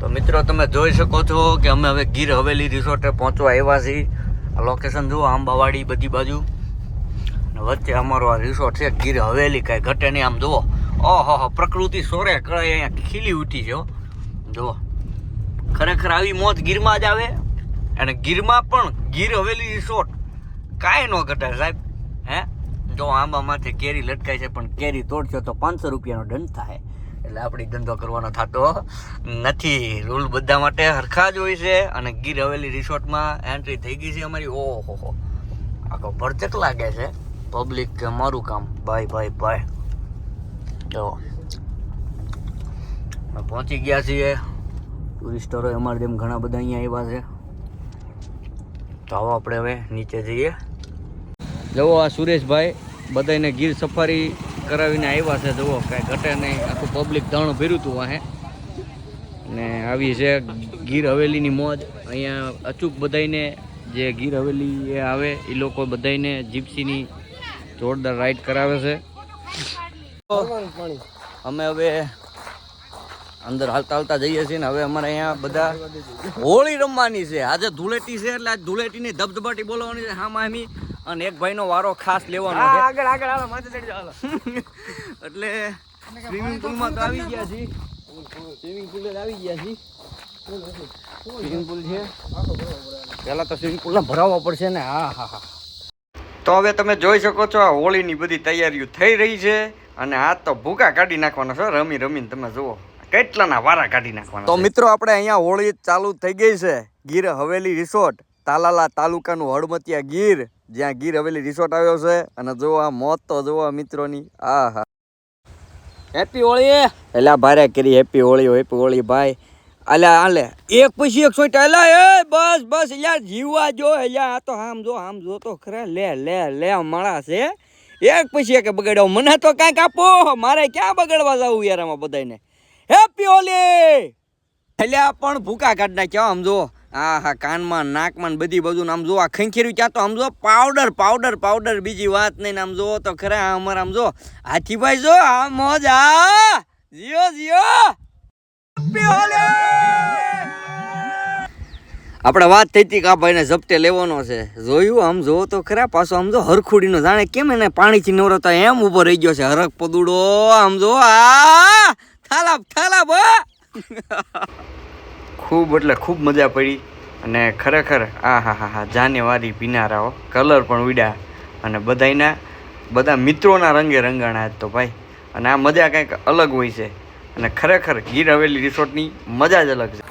તો મિત્રો તમે જોઈ શકો છો કે અમે હવે ગીર હવેલી રિસોર્ટે પહોંચવા આવ્યા છીએ. આ લોકેશન જુઓ આંબાવાડી બધી બાજુ. અને વચ્ચે અમારો આ રિસોર્ટ છે ગીર હવેલી. કાંઈ ઘટે નહીં. આમ જુઓ. ઓહો હો પ્રકૃતિ સોરે કળે અહીંયા ખીલી ઉઠી છે હો. જુઓ. ખરેખર આવી મોત ગીરમાં જ આવે. અને ગીરમાં પણ ગીર હવેલી રિસોર્ટ કાંઈ ન ઘટે સાહેબ. હે? જો આંબામાંથી કેરી લટકાય છે, પણ કેરી તોડશો તો પાંચસો રૂપિયાનો દંડ થાય. એટલે આપણે ધંધો કરવાનો થતો નથી. રૂલ બધા માટે હરખા જ હોય છે અને ગીર હવેલી રિસોર્ટમાં એન્ટ્રી થઈ ગઈ છે અમારી. ઓહો હો આખો ભરચક લાગે છે. પબ્લિક કે મારું કામ. ભાઈ ભાઈ ભાઈ જો પહોંચી ગયા છીએ. ટુરિસ્ટરો અમારે જેમ ઘણા બધા અહીંયા આવ્યા છે. તો આવો આપણે હવે નીચે જઈએ. જુઓ આ સુરેશભાઈ. બધાને ગીર સફારી કરાવીને આવ્યા છે, જુઓ, કાંઈ ઘટે નહીં. આખું પબ્લિક ધણ ભર્યું હતું વાહે. ને આવી છે ગીર હવેલીની મોજ. અહીંયા અચૂક બધાને જે ગીર હવેલી એ આવે એ લોકો બધાને જીપ્સીની જોરદાર રાઈડ કરાવે છે. અમે હવે અંદર હાલતા હાલતા જઈએ છીએ ને હવે અમારે અહીંયા બધા હોળી રમવાની છે. આજે ધૂળેટી છે એટલે આજ ધૂળેટીની ધબધબાટી બોલવાની છે. હા, મામી. અને એક ભાઈનો વારો ખાસ લેવાનો છે. આગળ આગળ હાલો માથે ચડી એટલે સ્વિમિંગ પુલમાં તો આવી ગયા છીએ. સ્વિમિંગ પુલ આવી ગયા છીએ. સ્વિમિંગ પુલ છે. પહેલા તો સ્વિમિંગ પુલને ભરાવવા પડશે ને હા હા હા. તો હવે તમે જોઈ શકો છો આ હોળીની બધી તૈયારીઓ થઈ રહી છે અને આ તો ભૂકા કાઢી નાખવાના છે રમી રમીને તમે જુઓ કેટલાના વારા કાઢી નાખવાના તો મિત્રો આપણે અહીંયા હોળી ચાલુ થઈ ગઈ છે ગીર હવેલી રિસોર્ટ. તાલાલા તાલુકાનું હળમતિયા ગીર જ્યાં ગીર હવેલી રિસોર્ટ આવ્યો છે. અને જો આ મોત તો જોવા મિત્રોની. આ હા હેપી હોળી એલા ભારે કરી હેપી હોળી હેપી હોળી ભાઈ. અલ્યા આલે એક પછી એક સોઈટ અલા એ બસ બસ અલ્યા જીવવા જો અલ્યા આ તો આમ જો આમ જો તો ખરા. લે લે લે માળા છે એક પછી એક બગાડ્યો. મને તો કાંઈક આપો. મારે ક્યાં બગાડવા જવું યાર આમાં બધાને હેપી હોલી અલ્યા પણ ભૂકા કાઢ નાખ્યો આમ જો હા હા કાનમાં, નાકમાં બધી બધું આમ જો આ ખંખેર્યું ક્યાં તો આમ જો પાવડર પાવડર પાવડર બીજી વાત નહીં આમ જો તો ખરા અમારે આમ જો. હાથીભાઈ જો, આ મોજ! આ જીઓ! જીઓ આપણે વાત થઈ હતી કે આ ભાઈને ઝપટે લેવાનો છે. જોયું? આમ જોવો તો ખરા, પાછો આમ જો હરખુડીનો જાણે કેમ એને પાણીથી નવરતા એમ ઊભો રહી ગયો છે. હરખ પદુડો, આમ જો, આ થાલાપ, હો! ખૂબ, એટલે ખૂબ મજા પડી. અને ખરેખર, આ હા હા હા, જાન્યુઆરી પીનારાઓ, કલર પણ ઉડ્યા. અને બધાયના, બધા મિત્રોના રંગે રંગાણા તો ભાઈ. અને આ મજા કંઈક અલગ હોય છે. અને ખરેખર, ગીર હવેલી રિસોર્ટની મજા જ અલગ છે.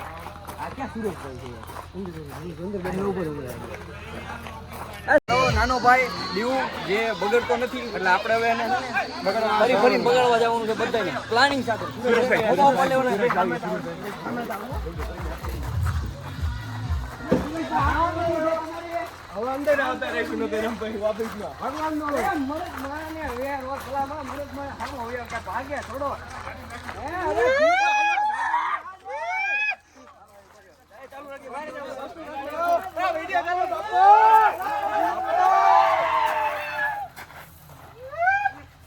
નાનો ભાઈ દીવ જે બગડતો નથી એટલે આપણે હવે એને ફરી ફરી બગાડવા જવાનું છે બધાને પ્લાનિંગ સાથે. હવે અંદર આવતા રહીશું નતો એમ પછી વાપસ ના ભગવાનનો મૃગમાં ને વેર વખલામાં મૃગમાં હામો હોય કે થોડો.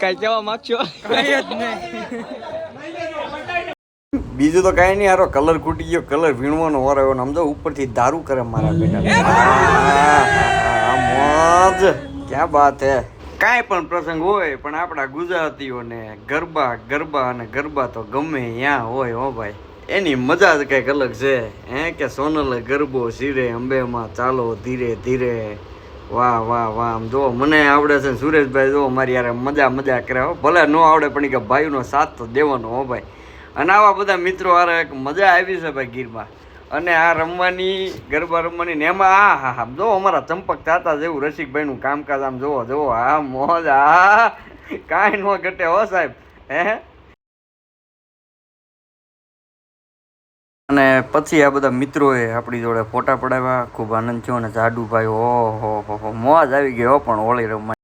કઈ કેવા માંગશો? કઈ જ નહીં. બીજું તો કાંઈ નહીં હારો કલર ખૂટી ગયો કલર વીણવાનો વાર આવ્યો ને આમ તો ઉપરથી દારૂ કરે મારા બેટા. મોજ. ક્યાં બાત હે? કાંઈ પણ પ્રસંગ હોય પણ આપણા ગુજરાતીઓને ગરબા ગરબા અને ગરબા તો ગમે ત્યાં હોય હો ભાઈ. એની મજા જ કંઈક અલગ છે હે? કે સોનલ ગરબો શીરે અંબેમાં ચાલો ધીરે ધીરે. વાહ વાહ વાહ આમ જો મને આવડે છે સુરેશભાઈ જો મારી યાર મજા મજા કરે હો. ભલે ન આવડે પણ કે ભાઈનો સાથ તો દેવાનો હો ભાઈ. અને આવા બધા મિત્રો હારે એક મજા આવી છે ભાઈ ગીરમાં. અને આ રમવાની, ગરબા રમવાની ને એમાં આ, હા હા, જો અમારા ચંપક તાતા જેવું રસિકભાઈનું કામકાજ આમ જોવો જોવો, આ મોજ, આ કાંઈ ન ઘટે હો સાહેબ. હે? અને પછી આ બધા મિત્રોએ આપણી જોડે ફોટા પડાવ્યા. ખૂબ આનંદ થયો અને જાડુભાઈ, ઓહો, હો હો, મોજ આવી ગયો પણ હોળી રમવા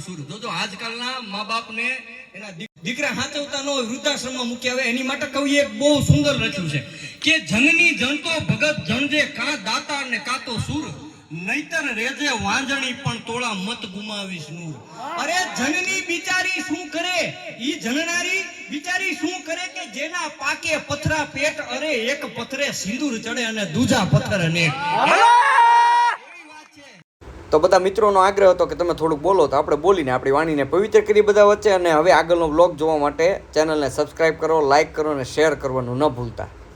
સુર. જોજો આજકાલના મા બાપ ને એના દીકરા હાચવતા ન હોય, વૃદ્ધાશ્રમમાં મૂક્યા આવે, એની માટે કવિએ એક બહુ સુંદર રચ્યું છે કે જનની જણતો ભગત જણજે કા દાતાર ને કાતો સુર. નહીતર રેજે વાંજણી પણ તોળા મત ગુમાવીશનું અરે જનની બિચારી શું કરે? ઈ જણનારી બિચારી શું કરે કે જેના પાકે પથરા પેટ અરે એક પથરે સિંદૂર ચડે અને દૂજા પથર અનેક તો બધા મિત્રોનો આગ્રહ હતો કે તમે થોડુંક બોલો તો આપણે બોલીને આપણી વાણીને પવિત્ર કરી બધા વચ્ચે અને હવે આગળનો બ્લોગ જોવા માટે ચેનલને સબસ્ક્રાઇબ કરો લાઇક કરો અને શેર કરવાનું ન ભૂલતા.